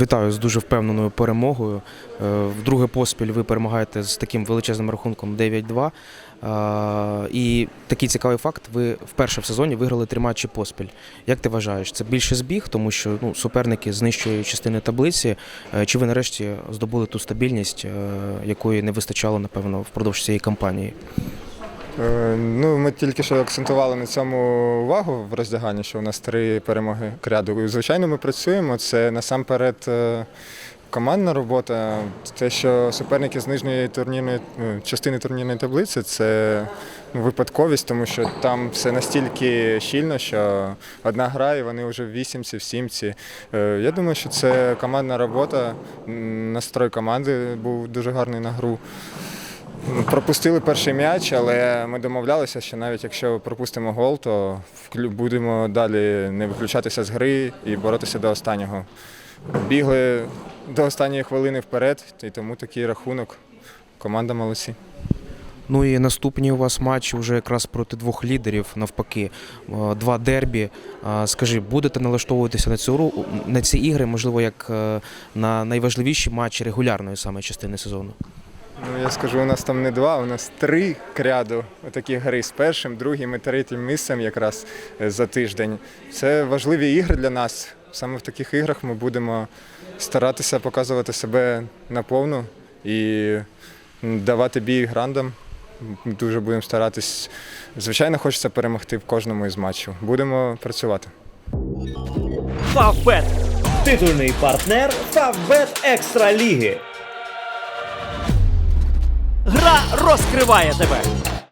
Вітаю з дуже впевненою перемогою. Е, Вдруге поспіль ви перемагаєте з таким величезним рахунком 9-2. Е, І такий цікавий факт: ви вперше в сезоні виграли три матчі поспіль. Як ти вважаєш, це більше збіг, тому що ну, суперники знищують частини таблиці. Е, Чи ви нарешті здобули ту стабільність, якої не вистачало, напевно, впродовж цієї кампанії? Е, Ну, ми тільки що акцентували на цьому увагу в роздяганні, що у нас три перемоги кряду. І, Звичайно, ми працюємо. Це насамперед е, командна робота. Те, що суперники з нижньої турнірної ну, частини турнірної таблиці, це ну, випадковість, тому що там все настільки щільно, що одна гра, і вони вже в вісімці, в сімці. Е, Я думаю, що це командна робота. Настрой команди був дуже гарний на гру. Пропустили перший м'яч, але ми домовлялися, що навіть якщо пропустимо гол, то будемо далі не виключатися з гри і боротися до останнього. Бігли до останньої хвилини вперед, і тому такий рахунок. Команда молодці. Ну і наступні у вас матчі вже якраз проти двох лідерів, навпаки, Е, два дербі. Е, Скажи, будете налаштовуватися на цю на ці ігри, можливо, як е, на найважливіші матчі регулярної саме частини сезону? Ну, я скажу, у нас там не два, у нас три кряду такі гри з першим, другим і третім місцем якраз е, за тиждень. Це важливі ігри для нас. Саме в таких іграх ми будемо старатися показувати себе наповну і давати бій грандам. Дуже будемо старатись. Звичайно, хочеться перемогти в кожному із матчів. Будемо працювати. Фавбет. Титульний партнер Фавбет Екстра Ліги. Розкриває тебе.